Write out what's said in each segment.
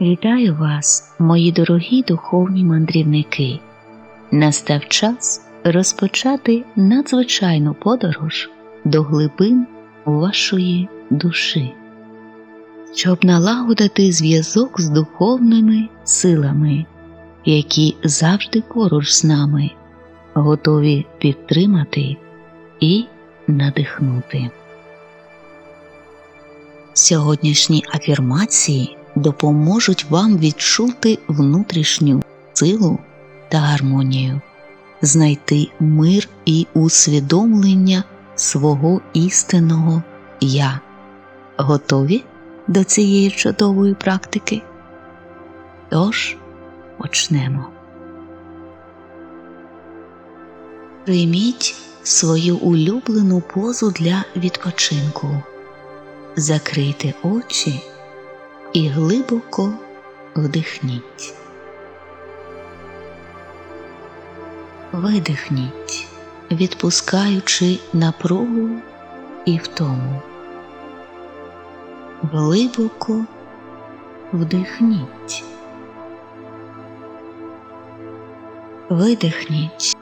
Вітаю вас, мої дорогі духовні мандрівники. Настав час розпочати надзвичайну подорож до глибин вашої душі, щоб налагодити зв'язок з духовними силами, які завжди поруч з нами, готові підтримати і надихнути. Сьогоднішні афірмації допоможуть вам відчути внутрішню силу та гармонію, знайти мир і усвідомлення свого істинного Я. Готові до цієї чудової практики? Тож почнемо. Прийміть свою улюблену позу для відпочинку. Закрийте очі і глибоко вдихніть. Видихніть, відпускаючи напругу і втому. Глибоко вдихніть. Видихніть,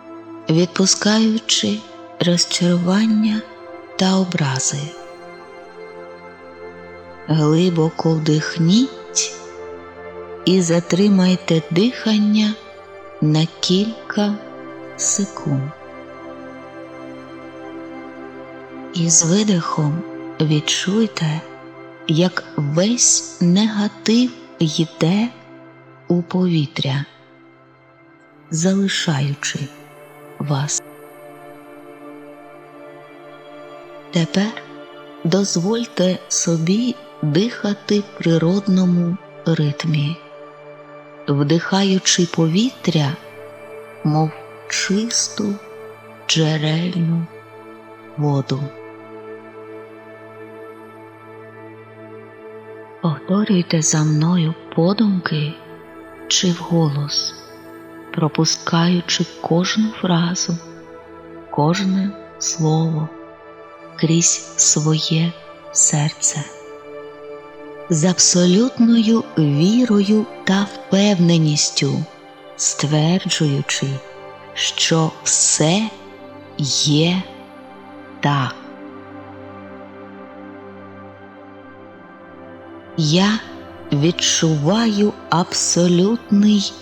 відпускаючи розчарування та образи глибоко вдихніть і затримайте дихання на кілька секунд. І з видихом відчуйте, як весь негатив йде у повітря, залишаючи вас. Тепер дозвольте собі дихати в природному ритмі, вдихаючи повітря, мов чисту джерельну воду. Повторюйте за мною подумки чи вголос, пропускаючи кожну фразу, кожне слово крізь своє серце з абсолютною вірою та впевненістю, стверджуючи, що все є так. Я відчуваю абсолютний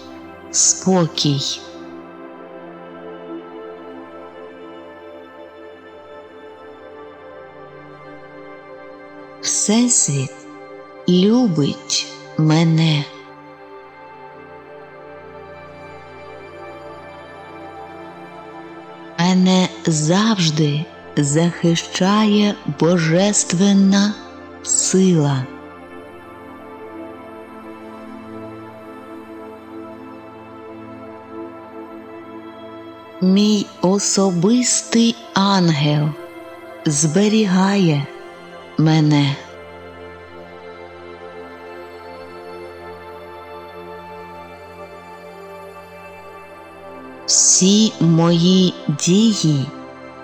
спокій. Всесвіт любить мене. Мене завжди захищає божественна сила. Мій особистий ангел зберігає мене. Всі мої дії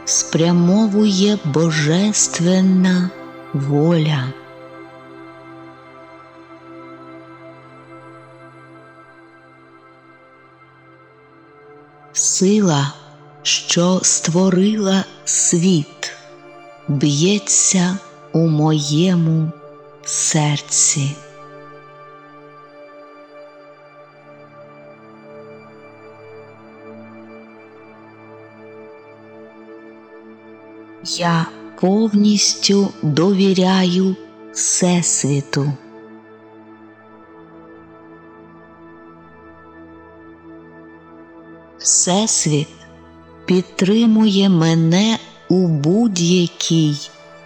спрямовує божественна воля. Сила, що створила світ, б'ється у моєму серці. Я повністю довіряю Всесвіту. Всесвіт підтримує мене у будь-якій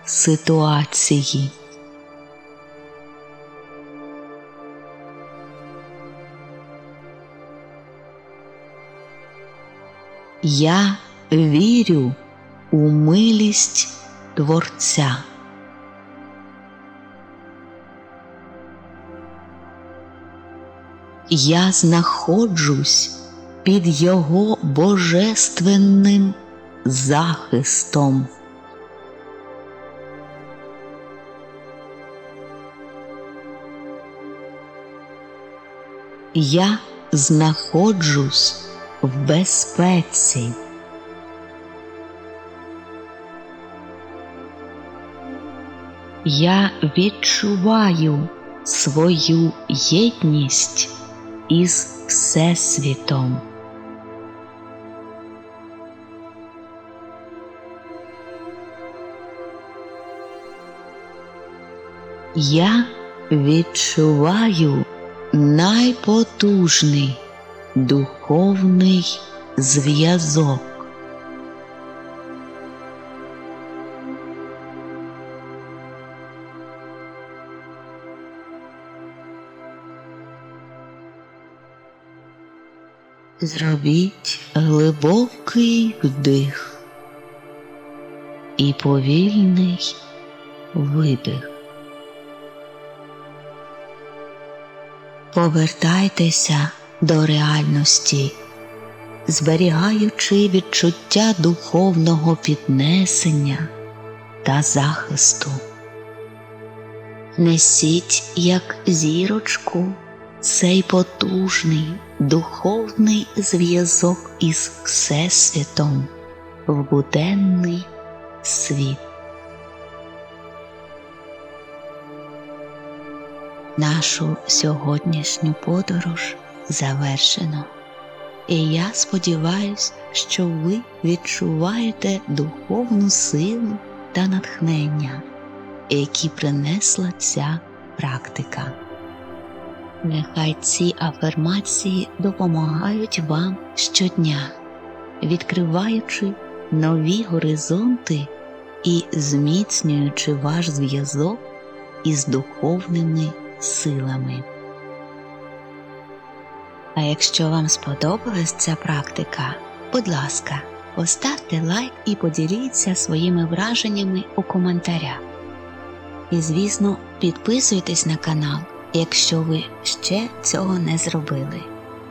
ситуації. Я вірю у милість Творця. Я знаходжусь під Його божественним захистом. я знаходжусь в безпеці. Я відчуваю свою єдність із Всесвітом. Я відчуваю найпотужний духовний зв'язок. Зробіть глибокий вдих і повільний видих. Повертайтеся до реальності, зберігаючи відчуття духовного піднесення та захисту. Несіть як зірочку цей потужний духовний зв'язок із Всесвітом в буденний світ. Нашу сьогоднішню подорож завершено, і я сподіваюся, що ви відчуваєте духовну силу та натхнення, які принесла ця практика. Нехай ці афермації допомагають вам щодня, відкриваючи нові горизонти і зміцнюючи ваш зв'язок із духовними силами. А якщо вам сподобалась ця практика, будь ласка, поставте лайк і поділіться своїми враженнями у коментарях. І, звісно, підписуйтесь на канал, якщо ви ще цього не зробили,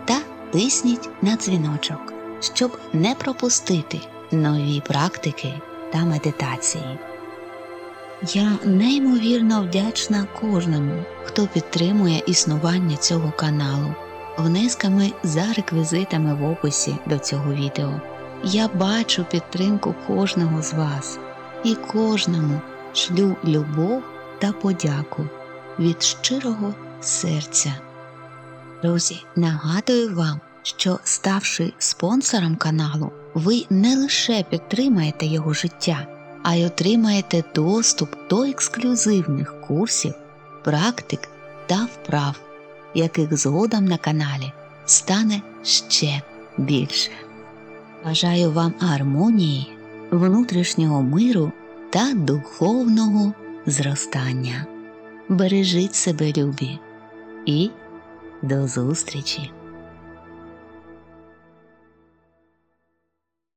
та тисніть на дзвіночок, щоб не пропустити нові практики та медитації. Я неймовірно вдячна кожному, хто підтримує існування цього каналу, внесками за реквізитами в описі до цього відео. Я бачу підтримку кожного з вас і кожному шлю любов та подяку від щирого серця. Друзі, нагадую вам, що ставши спонсором каналу, ви не лише підтримаєте його життя а й отримаєте доступ до ексклюзивних курсів, практик та вправ, яких згодом на каналі стане ще більше. Бажаю вам гармонії, внутрішнього миру та духовного зростання. Бережіть себе, любі, і до зустрічі!